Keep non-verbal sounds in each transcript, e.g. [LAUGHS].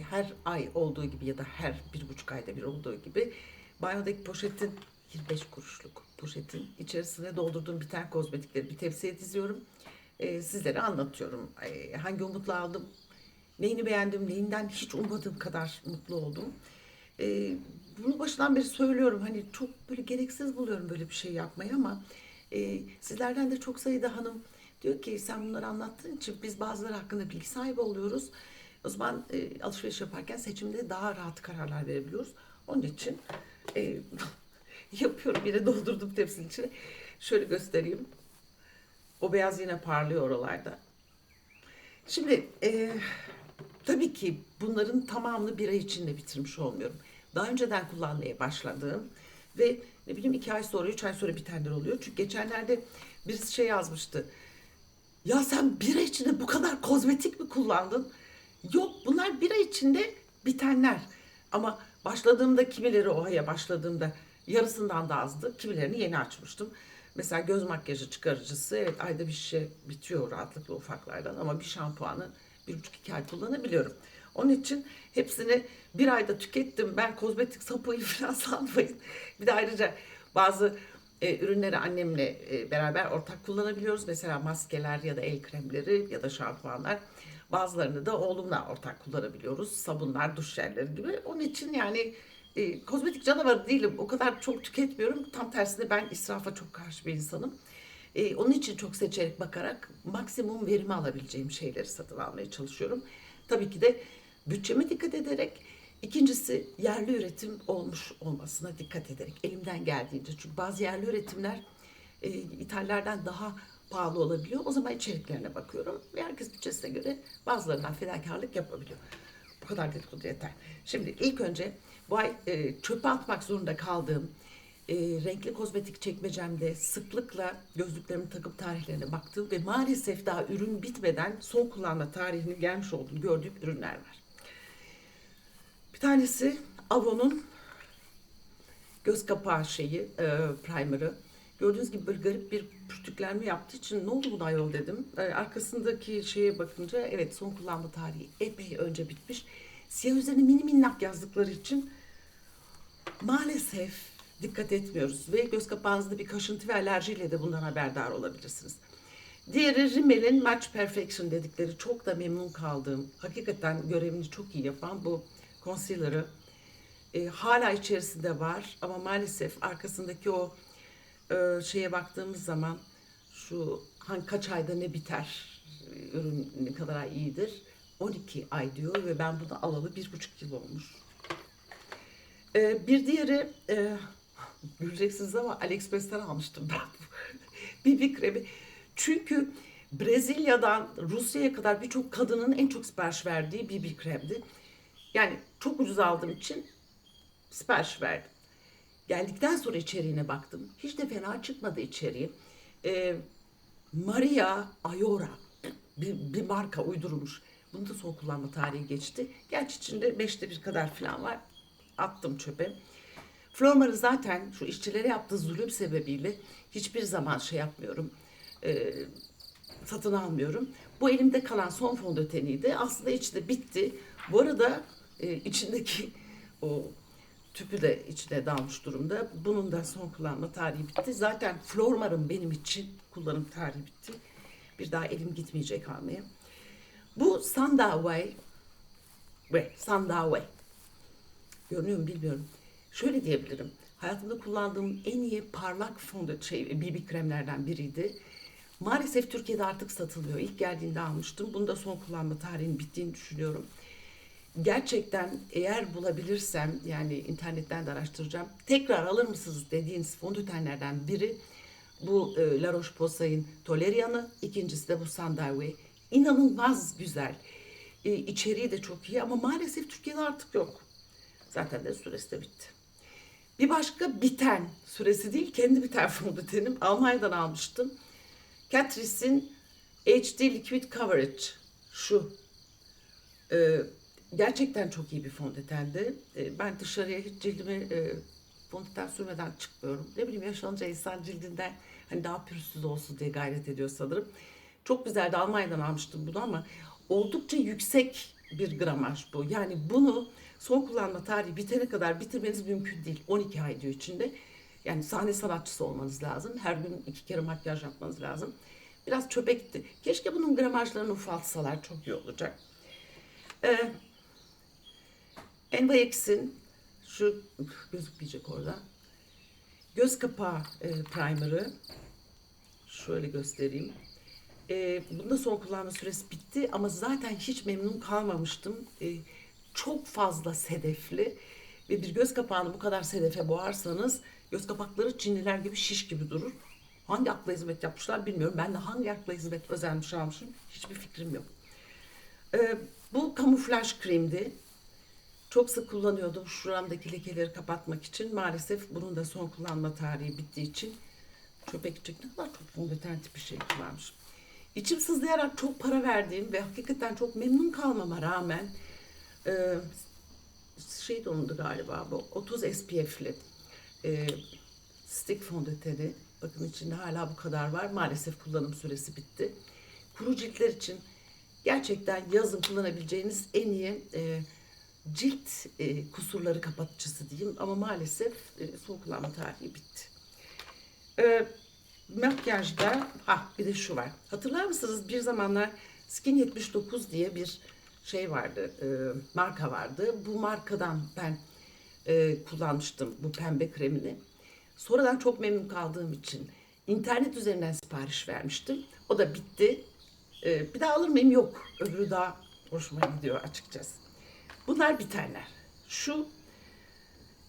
her ay olduğu gibi ya da her bir buçuk ayda bir olduğu gibi banyodaki poşetin 25 kuruşluk poşetin içerisine doldurduğum biten kozmetikleri bir tepsiye diziyorum. E, sizlere anlatıyorum. E, hangi umutla aldım, neyini beğendim, neyinden hiç ummadığım kadar mutlu oldum. E, bunu başından beri söylüyorum. Hani çok böyle gereksiz buluyorum böyle bir şey yapmayı ama e, sizlerden de çok sayıda hanım diyor ki sen bunları anlattığın için biz bazıları hakkında bilgi sahibi oluyoruz. O zaman e, alışveriş yaparken seçimde daha rahat kararlar verebiliyoruz. Onun için e, [LAUGHS] yapıyorum. Yine doldurdum tepsinin içine. Şöyle göstereyim. O beyaz yine parlıyor oralarda. Şimdi e, tabii ki bunların tamamını bir ay içinde bitirmiş olmuyorum. Daha önceden kullanmaya başladığım ve ne bileyim iki ay sonra, üç ay sonra bitenler oluyor. Çünkü geçenlerde birisi şey yazmıştı. Ya sen bir ay içinde bu kadar kozmetik mi kullandın? Yok bunlar bir ay içinde bitenler. Ama başladığımda kimileri o aya başladığımda yarısından da azdı. Kimilerini yeni açmıştım. Mesela göz makyajı çıkarıcısı evet ayda bir şişe bitiyor rahatlıkla ufaklardan ama bir şampuanı bir buçuk iki ay kullanabiliyorum. Onun için hepsini bir ayda tükettim. Ben kozmetik sapıyı [LAUGHS] falan sanmayın. Bir de ayrıca bazı e, ürünleri annemle e, beraber ortak kullanabiliyoruz. Mesela maskeler ya da el kremleri ya da şampuanlar. Bazılarını da oğlumla ortak kullanabiliyoruz. Sabunlar, duş jelleri gibi. Onun için yani e, kozmetik canavarı değilim. O kadar çok tüketmiyorum. Tam tersine ben israfa çok karşı bir insanım. E, onun için çok seçerek bakarak maksimum verimi alabileceğim şeyleri satın almaya çalışıyorum. Tabii ki de bütçeme dikkat ederek İkincisi yerli üretim olmuş olmasına dikkat ederek elimden geldiğince çünkü bazı yerli üretimler e, ithallerden daha pahalı olabiliyor. O zaman içeriklerine bakıyorum ve herkes bütçesine göre bazılarından fedakarlık yapabiliyor. Bu kadar dedikodu yeter. Şimdi ilk önce bu ay e, çöpe atmak zorunda kaldığım e, renkli kozmetik çekmecemde sıklıkla gözlüklerimi takıp tarihlerine baktığım ve maalesef daha ürün bitmeden son kullanma tarihinin gelmiş olduğunu gördüğüm ürünler var. Bir tanesi Avon'un göz kapağı şeyi, e, primer'ı. Gördüğünüz gibi böyle garip bir pürtüklenme yaptığı için ne oldu bu ayol dedim. E, arkasındaki şeye bakınca evet son kullanma tarihi epey önce bitmiş. Siyah üzerine mini minnak yazdıkları için maalesef dikkat etmiyoruz. Ve göz kapağınızda bir kaşıntı ve alerjiyle de bundan haberdar olabilirsiniz. Diğeri Rimmel'in Match Perfection dedikleri çok da memnun kaldığım, hakikaten görevini çok iyi yapan bu concealer'ı e, hala içerisinde var ama maalesef arkasındaki o e, şeye baktığımız zaman şu hangi kaç ayda ne biter e, ürün ne kadar iyidir 12 ay diyor ve ben bunu alalı bir buçuk yıl olmuş. E, bir diğeri e, [LAUGHS] güleceksiniz ama AliExpress'ten almıştım [LAUGHS] ben BB kremi. Çünkü Brezilya'dan Rusya'ya kadar birçok kadının en çok sipariş verdiği BB kremdi. Yani çok ucuz aldığım için sipariş verdim. Geldikten sonra içeriğine baktım. Hiç de fena çıkmadı içeriği. Ee, Maria Ayora bir, bir marka uydurmuş. Bunu da son kullanma tarihi geçti. Gerçi içinde beşte bir kadar falan var. Attım çöpe. Flormar'ı zaten şu işçilere yaptığı zulüm sebebiyle hiçbir zaman şey yapmıyorum. Ee, satın almıyorum. Bu elimde kalan son fondöteniydi. Aslında içinde bitti. Bu arada e, içindeki o tüpü de içine dalmış durumda. Bunun da son kullanma tarihi bitti. Zaten Flormar'ın benim için kullanım tarihi bitti. Bir daha elim gitmeyecek almaya. Bu Sandaway ve Sandaway. Görünüyor mu bilmiyorum. Şöyle diyebilirim. Hayatımda kullandığım en iyi parlak fondö şey BB kremlerden biriydi. Maalesef Türkiye'de artık satılıyor. İlk geldiğinde almıştım. Bunu da son kullanma tarihinin bittiğini düşünüyorum gerçekten eğer bulabilirsem yani internetten de araştıracağım. Tekrar alır mısınız dediğiniz fondötenlerden biri bu e, La Roche-Posay'ın Tolerian'ı, ikincisi de bu Sandalwood. İnanılmaz güzel. E, içeriği de çok iyi ama maalesef Türkiye'de artık yok. Zaten de süresi de bitti. Bir başka biten, süresi değil kendi biten [LAUGHS] fondötenim. Almanya'dan almıştım. Catrice'in HD Liquid Coverage. Şu. E, gerçekten çok iyi bir fondötendi. E, ben dışarıya hiç cildimi e, fondöten sürmeden çıkmıyorum. Ne bileyim yaşlanınca insan cildinden hani daha pürüzsüz olsun diye gayret ediyor sanırım. Çok güzeldi. Almanya'dan almıştım bunu ama oldukça yüksek bir gramaj bu. Yani bunu son kullanma tarihi bitene kadar bitirmeniz mümkün değil. 12 ay diyor içinde. Yani sahne sanatçısı olmanız lazım. Her gün iki kere makyaj yapmanız lazım. Biraz çöpe gitti. Keşke bunun gramajlarını ufaltsalar çok iyi olacak. Ee, NYX'in şu gözükmeyecek orada. Göz kapağı e, primer'ı şöyle göstereyim. E, bunda son kullanma süresi bitti ama zaten hiç memnun kalmamıştım. E, çok fazla sedefli ve bir göz kapağını bu kadar sedefe boğarsanız göz kapakları Çinliler gibi şiş gibi durur. Hangi akla hizmet yapmışlar bilmiyorum. Ben de hangi akla hizmet özenmiş almışım hiçbir fikrim yok. E, bu kamuflaj kremdi. Çok sık kullanıyordum şuramdaki lekeleri kapatmak için. Maalesef bunun da son kullanma tarihi bittiği için çöpe gidecek ne kadar çok fondöten tipi şey kullanmışım. İçim sızlayarak çok para verdiğim ve hakikaten çok memnun kalmama rağmen e, şey de galiba bu 30 SPF'li e, stick fondöteni. Bakın içinde hala bu kadar var. Maalesef kullanım süresi bitti. Kuru ciltler için gerçekten yazın kullanabileceğiniz en iyi e, cilt e, kusurları kapatıcısı diyeyim ama maalesef e, son kullanma tarihi bitti. E, makyajda ha bir de şu var. Hatırlar mısınız bir zamanlar Skin 79 diye bir şey vardı, e, marka vardı. Bu markadan ben e, kullanmıştım bu pembe kremini. Sonradan çok memnun kaldığım için internet üzerinden sipariş vermiştim. O da bitti. E, bir daha alır mıyım? Yok. Öbürü daha hoşuma gidiyor açıkçası. Bunlar bitenler. Şu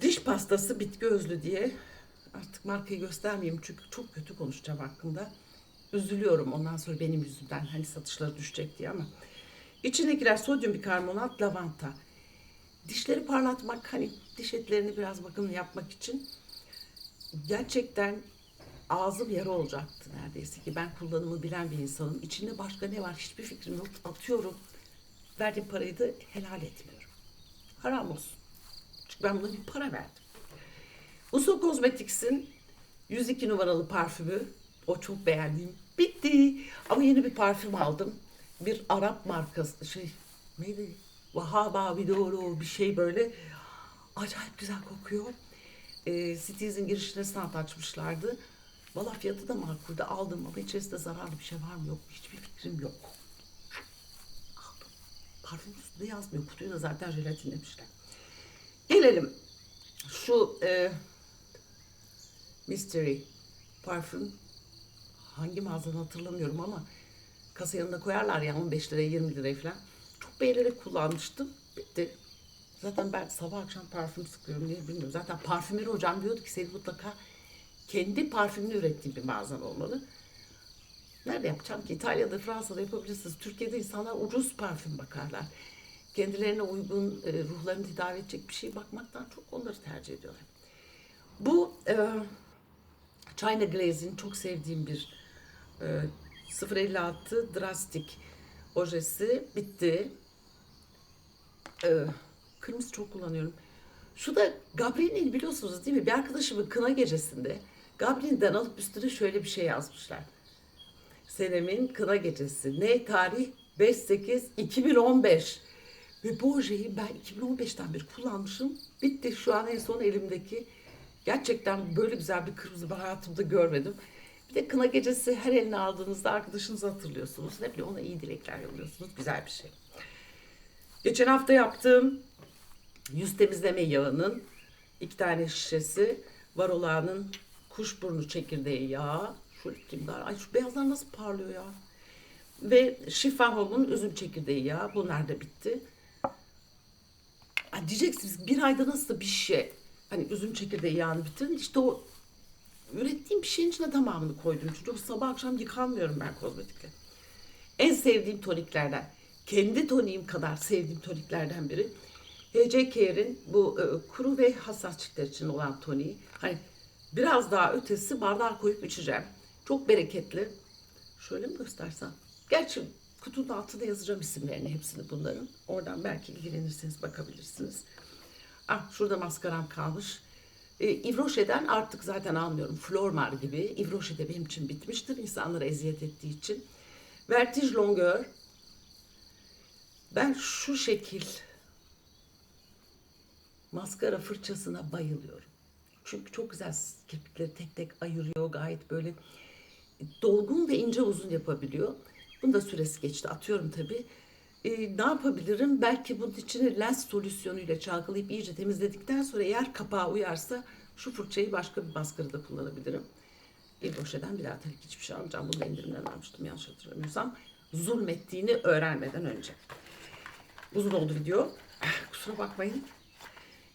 diş pastası bitki özlü diye artık markayı göstermeyeyim çünkü çok kötü konuşacağım hakkında. Üzülüyorum ondan sonra benim yüzümden hani satışları düşecek diye ama içindekiler sodyum bikarbonat, lavanta. Dişleri parlatmak hani diş etlerini biraz bakımlı yapmak için gerçekten ağzım yara olacaktı neredeyse ki ben kullanımı bilen bir insanım. İçinde başka ne var hiçbir fikrim yok. Atıyorum. Verdiğim parayı da helal etmiyorum. Haram olsun. Çünkü ben buna bir para verdim. Uso Cosmetics'in 102 numaralı parfümü. O çok beğendiğim. Bitti. Ama yeni bir parfüm aldım. Bir Arap markası şey neydi? Vahaba Vidoro bir şey böyle. Acayip güzel kokuyor. E, Cities'in girişine stand açmışlardı. Valla fiyatı da makuldü aldım ama içerisinde zararlı bir şey var mı yok hiçbir fikrim yok. Parfüm üstünde yazmıyor. Kutuyu da zaten jelatinlemişler. Gelelim şu e, Mystery parfüm hangi mağazadan hatırlamıyorum ama kasa yanına koyarlar ya 15 liraya 20 liraya falan. Çok beğenerek kullanmıştım. Bitti. Zaten ben sabah akşam parfüm sıkıyorum diye bilmiyorum. Zaten parfümeri hocam diyordu ki senin mutlaka kendi parfümünü ürettiğin bir mağazan olmalı. Nerede yapacağım ki? İtalya'da, Fransa'da yapabilirsiniz. Türkiye'de insanlar ucuz parfüm bakarlar. Kendilerine uygun e, ruhlarını tedavi edecek bir şey bakmaktan çok onları tercih ediyorlar. Bu e, China Glaze'in çok sevdiğim bir e, 056 Drastic ojesi bitti. E, kırmızı çok kullanıyorum. Şu da Gabriel'in biliyorsunuz değil mi? Bir arkadaşımın kına gecesinde Gabriel'den alıp üstüne şöyle bir şey yazmışlar. Senemin kına gecesi. Ne tarih? 5-8-2015. Ve bu ojeyi ben 2015'ten beri kullanmışım. Bitti şu an en son elimdeki. Gerçekten böyle güzel bir kırmızı ben hayatımda görmedim. Bir de kına gecesi her eline aldığınızda arkadaşınızı hatırlıyorsunuz. Ne bileyim ona iyi dilekler yolluyorsunuz. Güzel bir şey. Geçen hafta yaptığım yüz temizleme yağının iki tane şişesi. Varola'nın kuşburnu çekirdeği yağı. Şöyle kimler. Ay şu beyazlar nasıl parlıyor ya. Ve Şifa Home'un üzüm çekirdeği yağı. Bunlar da bitti. Ay diyeceksiniz bir ayda nasıl bir şey hani üzüm çekirdeği yağını bitirin. İşte o ürettiğim bir şeyin içine tamamını koydum. Çünkü sabah akşam yıkanmıyorum ben kozmetikle. En sevdiğim toniklerden, kendi toniğim kadar sevdiğim toniklerden biri. HC Care'in bu e, kuru ve hassas ciltler için olan toniği. Hani biraz daha ötesi bardağa koyup içeceğim. Çok bereketli. Şöyle mi göstersem? Gerçi kutunun altında yazacağım isimlerini hepsini bunların. Oradan belki ilgilenirseniz bakabilirsiniz. Ah şurada maskaram kalmış. E, Yves Rocher'den artık zaten almıyorum. Flormar gibi. Rocher de benim için bitmiştir. İnsanlara eziyet ettiği için. Vertige Longueur. Ben şu şekil maskara fırçasına bayılıyorum. Çünkü çok güzel kirpikleri tek tek ayırıyor. Gayet böyle dolgun ve ince uzun yapabiliyor. Bunun da süresi geçti. Atıyorum tabii. Ee, ne yapabilirim? Belki bunun içine lens solüsyonuyla çalkalayıp iyice temizledikten sonra eğer kapağı uyarsa şu fırçayı başka bir maskarada kullanabilirim. Bir boşeden bir daha tabii hiçbir şey almayacağım. Bunu da indirimden almıştım yanlış hatırlamıyorsam. Zulmettiğini öğrenmeden önce. Uzun oldu video. Ah, Kusura bakmayın.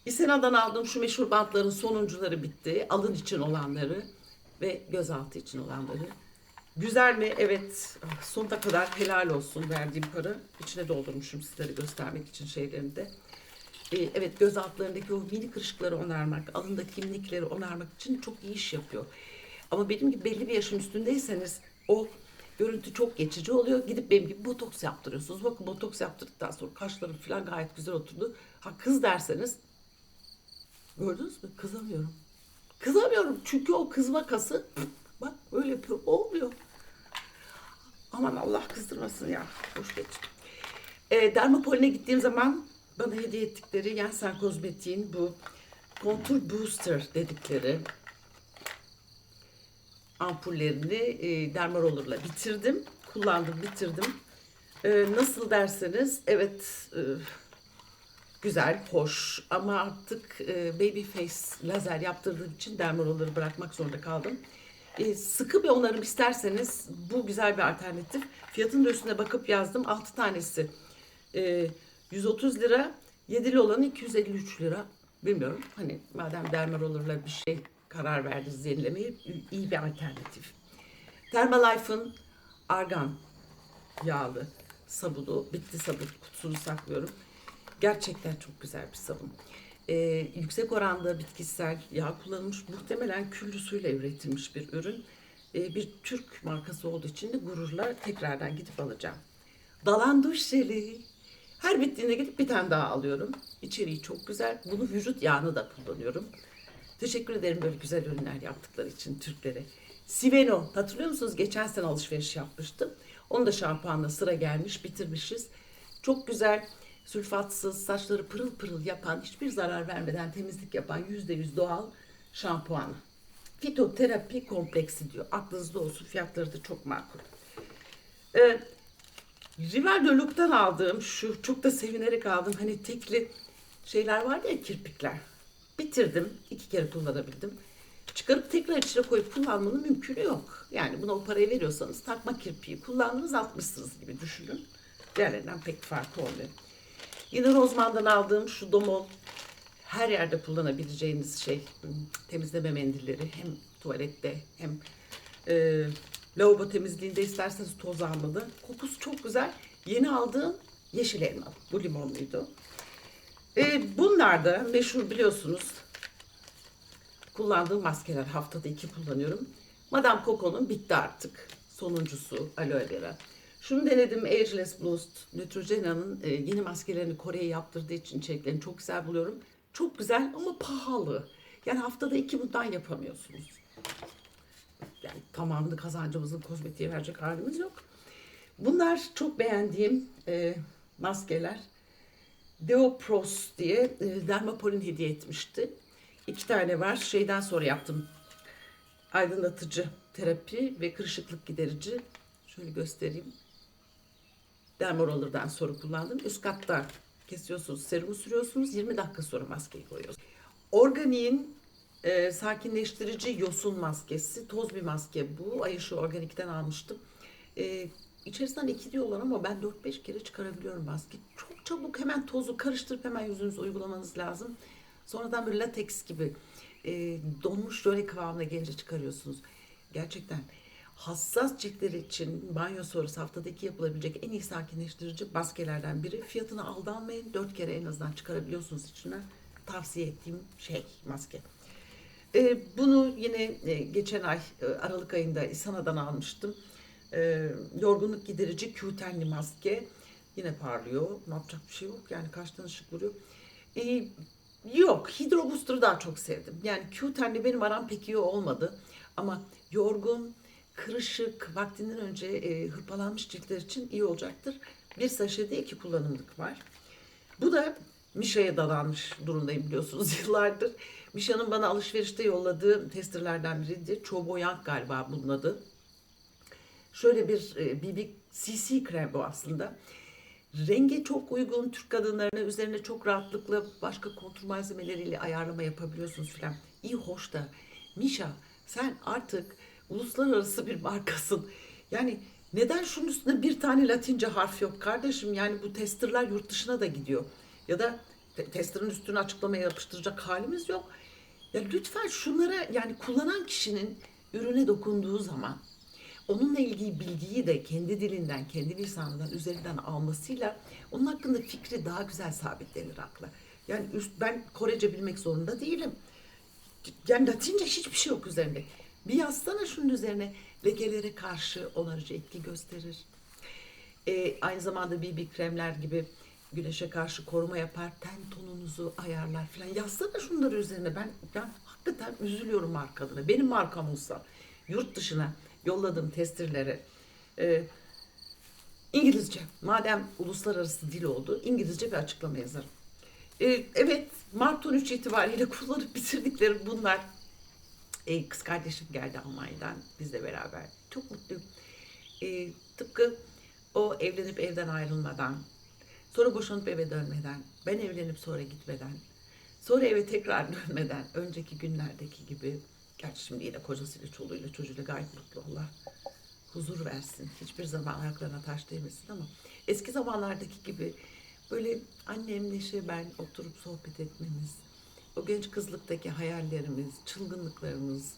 İsena'dan aldığım şu meşhur bantların sonuncuları bitti. Alın için olanları ve gözaltı için olanları. Güzel mi? Evet. Ah, Sonuna kadar helal olsun verdiğim para. İçine doldurmuşum sizlere göstermek için şeylerini de. Ee, evet göz altlarındaki o mini kırışıkları onarmak, alındaki minikleri onarmak için çok iyi iş yapıyor. Ama benim gibi belli bir yaşın üstündeyseniz o görüntü çok geçici oluyor. Gidip benim gibi botoks yaptırıyorsunuz. Bakın botoks yaptırdıktan sonra kaşlarım falan gayet güzel oturdu. Ha kız derseniz gördünüz mü? Kızamıyorum. Kızamıyorum çünkü o kızma kası bak öyle yapıyor. Olmuyor. Aman Allah kızdırmasın ya. Hoş geç. E, Dermapolin'e gittiğim zaman bana hediye ettikleri Yensen Kozmetik'in bu Contour Booster dedikleri ampullerini e, dermarollerla bitirdim. Kullandım, bitirdim. E, nasıl derseniz evet e, güzel, hoş ama artık e, baby face lazer yaptırdığım için dermarolları bırakmak zorunda kaldım. E, sıkı bir onarım isterseniz bu güzel bir alternatif. Fiyatının üstüne bakıp yazdım. 6 tanesi e, 130 lira, 7'li olanı 253 lira. Bilmiyorum hani madem dermarollerla bir şey karar verdiniz yenilemeye iyi bir alternatif. Thermalife'ın argan yağlı sabunu, bitti sabun kutusunu saklıyorum. Gerçekten çok güzel bir sabun. Ee, yüksek oranda bitkisel yağ kullanılmış, muhtemelen küllü suyla üretilmiş bir ürün. Ee, bir Türk markası olduğu için de gururla tekrardan gidip alacağım. Dalan duş jeli. Her bittiğinde gidip bir tane daha alıyorum. İçeriği çok güzel. Bunu vücut yağını da kullanıyorum. Teşekkür ederim böyle güzel ürünler yaptıkları için Türklere. Siveno hatırlıyor musunuz? Geçen sene alışveriş yapmıştım. Onu da şampuanla sıra gelmiş bitirmişiz. Çok güzel sülfatsız saçları pırıl pırıl yapan hiçbir zarar vermeden temizlik yapan %100 doğal şampuanı. Fitoterapi kompleksi diyor. Aklınızda olsun fiyatları da çok makul. Ee, Rival Look'tan aldığım şu çok da sevinerek aldım hani tekli şeyler vardı ya kirpikler. Bitirdim. iki kere kullanabildim. Çıkarıp tekrar içine koyup kullanmanın mümkünü yok. Yani buna o parayı veriyorsanız takma kirpiği kullandınız atmışsınız gibi düşünün. Diğerlerinden pek farkı olmuyor. Yine Rozman'dan aldığım şu domol her yerde kullanabileceğiniz şey temizleme mendilleri hem tuvalette hem e, lavabo temizliğinde isterseniz toz almalı. Kokusu çok güzel. Yeni aldığım yeşil elma. Bu limonluydu. E, bunlar da meşhur biliyorsunuz. Kullandığım maskeler haftada iki kullanıyorum. Madame Coco'nun bitti artık. Sonuncusu aloe vera. Şunu denedim Ageless Boost. Neutrogena'nın e, yeni maskelerini Kore'ye yaptırdığı için içeriklerini çok güzel buluyorum. Çok güzel ama pahalı. Yani haftada iki bundan yapamıyorsunuz. Yani tamamını kazancımızın kozmetiğe verecek halimiz yok. Bunlar çok beğendiğim e, maskeler. Deopros diye e, Dermapolin hediye etmişti. İki tane var. Şeyden sonra yaptım. Aydınlatıcı terapi ve kırışıklık giderici. Şöyle göstereyim. Dermaroller'dan sonra kullandım. Üst katta kesiyorsunuz, serumu sürüyorsunuz. 20 dakika sonra maskeyi koyuyorsunuz. Organik'in e, sakinleştirici yosun maskesi. Toz bir maske bu. Ay ışığı Organik'ten almıştım. E, içerisinden iki diyorlar ama ben 4-5 kere çıkarabiliyorum maske. Çok çabuk hemen tozu karıştırıp hemen yüzünüze uygulamanız lazım. Sonradan böyle lateks gibi e, donmuş jöle kıvamına gelince çıkarıyorsunuz. Gerçekten hassas ciltler için banyo sonrası haftada iki yapılabilecek en iyi sakinleştirici maskelerden biri. Fiyatına aldanmayın. Dört kere en azından çıkarabiliyorsunuz içinden. Tavsiye ettiğim şey maske. E, bunu yine e, geçen ay e, Aralık ayında İsana'dan almıştım. E, yorgunluk giderici Q10'li maske. Yine parlıyor. Ne yapacak bir şey yok. Yani kaçtan ışık vuruyor. E, yok. Hydro Booster'ı daha çok sevdim. Yani Q10'li benim aram pek iyi olmadı. Ama yorgun, kırışık, vaktinden önce e, hırpalanmış ciltler için iyi olacaktır. Bir saşede iki kullanımlık var. Bu da Mişa'ya dadanmış durumdayım biliyorsunuz [LAUGHS] yıllardır. Mişa'nın bana alışverişte yolladığı testerlerden biridir. Çoboyank galiba bunun adı. Şöyle bir e, BB CC krem bu aslında. Rengi çok uygun Türk kadınlarına üzerine çok rahatlıkla başka kontur malzemeleriyle ayarlama yapabiliyorsunuz filan. İyi hoş da Mişa sen artık uluslararası bir markasın. Yani neden şunun üstünde bir tane latince harf yok kardeşim? Yani bu testerler yurt dışına da gidiyor. Ya da te- testerın üstüne açıklamaya yapıştıracak halimiz yok. Ya lütfen şunlara yani kullanan kişinin ürüne dokunduğu zaman onunla ilgili bilgiyi de kendi dilinden, kendi lisanından üzerinden almasıyla onun hakkında fikri daha güzel sabitlenir akla. Yani üst, ben Korece bilmek zorunda değilim. Yani Latince hiçbir şey yok üzerinde. Bir yazsana şunun üzerine lekelere karşı onarıcı etki gösterir. Ee, aynı zamanda BB kremler gibi güneşe karşı koruma yapar, ten tonunuzu ayarlar falan. Yazsana şunları üzerine. Ben, ben hakikaten üzülüyorum marka adına. Benim markam olsa yurt dışına yolladığım testerlere e, İngilizce. Madem uluslararası dil oldu, İngilizce bir açıklama yazarım. E, evet, Mart 13 itibariyle [LAUGHS] kullanıp bitirdiklerim bunlar. E, kız kardeşim geldi Almanya'dan bizle beraber. Çok mutluyum. E, tıpkı o evlenip evden ayrılmadan, sonra boşanıp eve dönmeden, ben evlenip sonra gitmeden, sonra eve tekrar [LAUGHS] dönmeden, önceki günlerdeki gibi, gerçi şimdi yine kocasıyla, çoluğuyla, çocuğuyla gayet mutlu Allah huzur versin. Hiçbir zaman ayaklarına taş değmesin ama eski zamanlardaki gibi böyle annem Neşe ben oturup sohbet etmemiz, o genç kızlıktaki hayallerimiz, çılgınlıklarımız,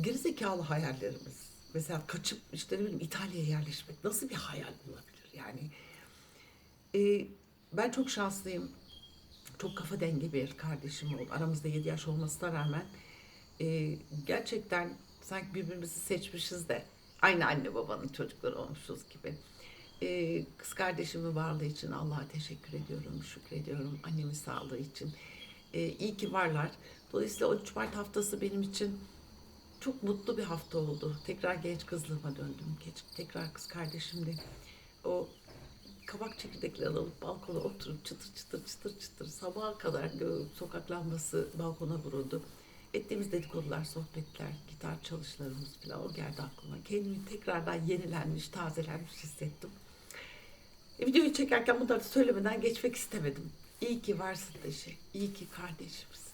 gerizekalı hayallerimiz. Mesela kaçıp işte ne bileyim İtalya'ya yerleşmek nasıl bir hayal olabilir yani? Ee, ben çok şanslıyım. Çok kafa dengi bir kardeşim oldu. Aramızda 7 yaş olmasına rağmen e, gerçekten sanki birbirimizi seçmişiz de aynı anne babanın çocukları olmuşuz gibi. E, kız kardeşimin varlığı için Allah'a teşekkür ediyorum, şükrediyorum. Annemin sağlığı için. E, iyi ki varlar. Dolayısıyla 13 Mart haftası benim için çok mutlu bir hafta oldu. Tekrar genç kızlığıma döndüm. Geç- Tekrar kız kardeşimle o kabak çekirdekleri alıp balkona oturup çıtır çıtır çıtır çıtır sabaha kadar sokak lambası balkona vuruldu. Ettiğimiz dedikodular, sohbetler, gitar çalışlarımız falan o geldi aklıma. Kendimi tekrardan yenilenmiş, tazelenmiş hissettim. E, videoyu çekerken bunları söylemeden geçmek istemedim. İyi ki varsın Deşe. İyi ki kardeşimsin.